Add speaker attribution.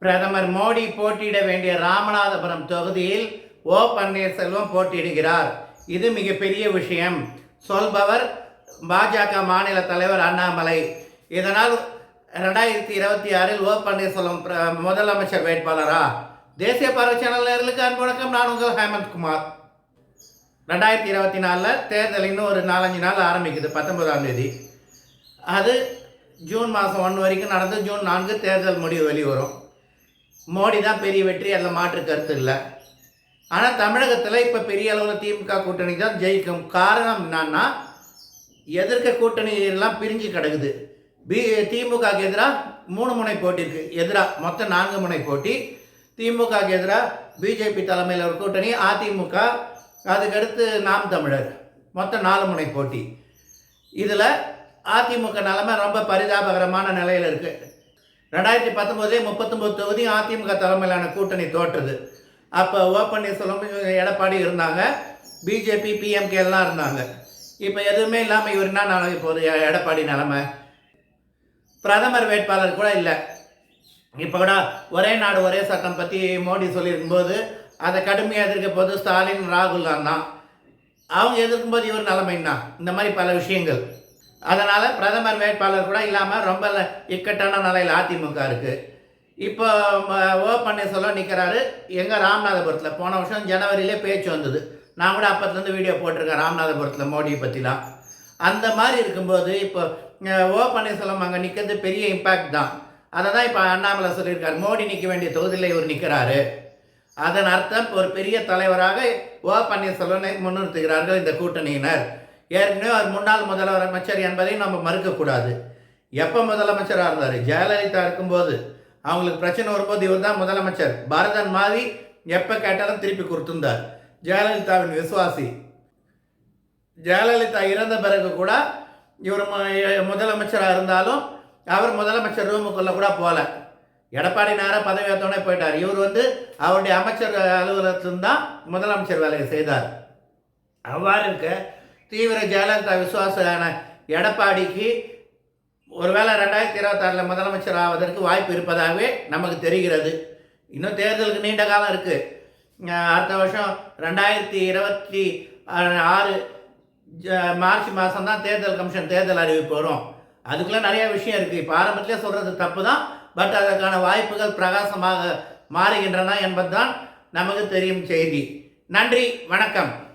Speaker 1: பிரதமர் மோடி போட்டியிட வேண்டிய ராமநாதபுரம் தொகுதியில் ஓ பன்னீர்செல்வம் போட்டியிடுகிறார். இது மிகப்பெரிய விஷயம். சொல்பவர் பாஜக மாநில தலைவர் அண்ணாமலை. இதனால் ரெண்டாயிரத்தி இருபத்தி ஆறில் ஓ பன்னீர்செல்வம் பிர- முதலமைச்சர் வேட்பாளரா? தேசிய பார்வை சேனல் நேர்களுக்கு அன்பு வணக்கம். நான் உங்கள் ஹேமந்த் குமார் ரெண்டாயிரத்தி இருபத்தி நாலில் தேர்தல் இன்னும் ஒரு நாலஞ்சு நாள் ஆரம்பிக்குது பத்தொன்பதாம் தேதி. அது ஜூன் மாதம் ஒன்று வரைக்கும் நடந்து ஜூன் நான்கு தேர்தல் முடிவு வெளிவரும். மோடி தான் பெரிய வெற்றி அதில் மாற்று கருத்து இல்லை. ஆனால் தமிழகத்தில் இப்போ பெரிய அளவில் திமுக கூட்டணி தான் ஜெயிக்கும் காரணம் என்னன்னா எதிர்க்க கூட்டணி எல்லாம் பிரிஞ்சு கிடக்குது. பி திமுகவுக்கு எதிராக மூணு முனை போட்டி இருக்குது எதிராக மொத்தம் நான்கு முனை போட்டி. திமுகவுக்கு எதிராக பிஜேபி தலைமையில் ஒரு கூட்டணி அதிமுக அதுக்கடுத்து நாம் தமிழர். மொத்தம் நாலு முனை போட்டி. இதில் அதிமுக நிலைமை ரொம்ப பரிதாபகரமான நிலையில் இருக்குது ரெண்டாயிரத்தி பத்தொம்போதே முப்பத்தொம்போது தொகுதி அதிமுக தலைமையிலான கூட்டணி தோற்றுது. அப்போ ஓ பன்னீர்செல்வம் எடப்பாடி இருந்தாங்க பிஜேபி பிஎம்கே எல்லாம் இருந்தாங்க. இப்போ எதுவுமே இல்லாமல் இவர் என்ன நிலைமை ஒரு எடப்பாடி நிலமை. பிரதமர் வேட்பாளர் கூட இல்லை. இப்போ கூட ஒரே நாடு ஒரே சட்டம் பற்றி மோடி சொல்லியிருக்கும்போது அதை கடுமையாக எதிர்க்க போது ஸ்டாலின் ராகுல் தான். அவங்க எதிர்க்கும்போது இவர் நிலமைன்னா இந்த மாதிரி பல விஷயங்கள். அதனால் பிரதமர் வேட்பாளர் கூட இல்லாமல் ரொம்ப இக்கட்டான நிலையில் அதிமுக இருக்குது இப்போ ஓ பன்னீர்செல்வம் நிற்கிறாரு எங்கள் ராமநாதபுரத்தில் போன வருஷம் ஜனவரியிலே பேச்சு வந்தது. நான் கூட அப்பத்துலேருந்து வீடியோ போட்டிருக்கேன் ராமநாதபுரத்தில் மோடியை பற்றிலாம் அந்த மாதிரி இருக்கும்போது இப்போ ஓ பன்னீர்செல்வம் அங்கே நிற்கிறது பெரிய இம்பேக்ட் தான். அதை தான் இப்போ அண்ணாமலை சொல்லியிருக்காரு. மோடி நிற்க வேண்டிய தொகுதியில் இவர் நிற்கிறாரு அதன் அர்த்தம் ஒரு பெரிய தலைவராக ஓ பன்னீர்செல்வனை முன்னிறுத்துகிறார்கள் இந்த கூட்டணியினர். ஏற்கனவே அவர் முன்னாள் முதலமைச்சர் என்பதையும் நம்ம மறுக்கக்கூடாது. எப்போ முதலமைச்சராக இருந்தார்? ஜெயலலிதா இருக்கும்போது. அவங்களுக்கு பிரச்சனை வரும்போது இவர் தான் முதலமைச்சர். பரதன் மாதிரி எப்போ கேட்டாலும் திருப்பி கொடுத்துருந்தார். ஜெயலலிதாவின் விசுவாசி. ஜெயலலிதா இறந்த பிறகு கூட இவர் முதலமைச்சராக இருந்தாலும் அவர் முதலமைச்சர் ரூமுக்குள்ளே கூட போகல எடப்பாடி நேராக பதவி ஏற்றோடனே போயிட்டார். இவர் வந்து அவருடைய அமைச்சர் அலுவலகத்திலும் தான் முதலமைச்சர் வேலையை செய்தார். அவ்வாறு இருக்க தீவிர ஜெயலலிதா விசுவாசான எடப்பாடிக்கு ஒருவேளை ரெண்டாயிரத்தி இருபத்தாறில் முதலமைச்சர் ஆவதற்கு வாய்ப்பு இருப்பதாகவே நமக்கு தெரிகிறது. இன்னும் தேர்தலுக்கு நீண்ட காலம் இருக்குது அடுத்த வருஷம் ரெண்டாயிரத்தி இருபத்தி ஆறு ஜ- மார்ச் மாதம் தான் தேர்தல் கமிஷன் தேர்தல் அறிவிப்பு வரும். அதுக்குள்ளே நிறைய விஷயம் இருக்குது இப்போ ஆரம்பத்திலே சொல்கிறது தப்பு தான் பட் அதற்கான வாய்ப்புகள் பிரகாசமாக மாறுகின்றன என்பதுதான் நமக்கு தெரியும் செய்தி. நன்றி வணக்கம்.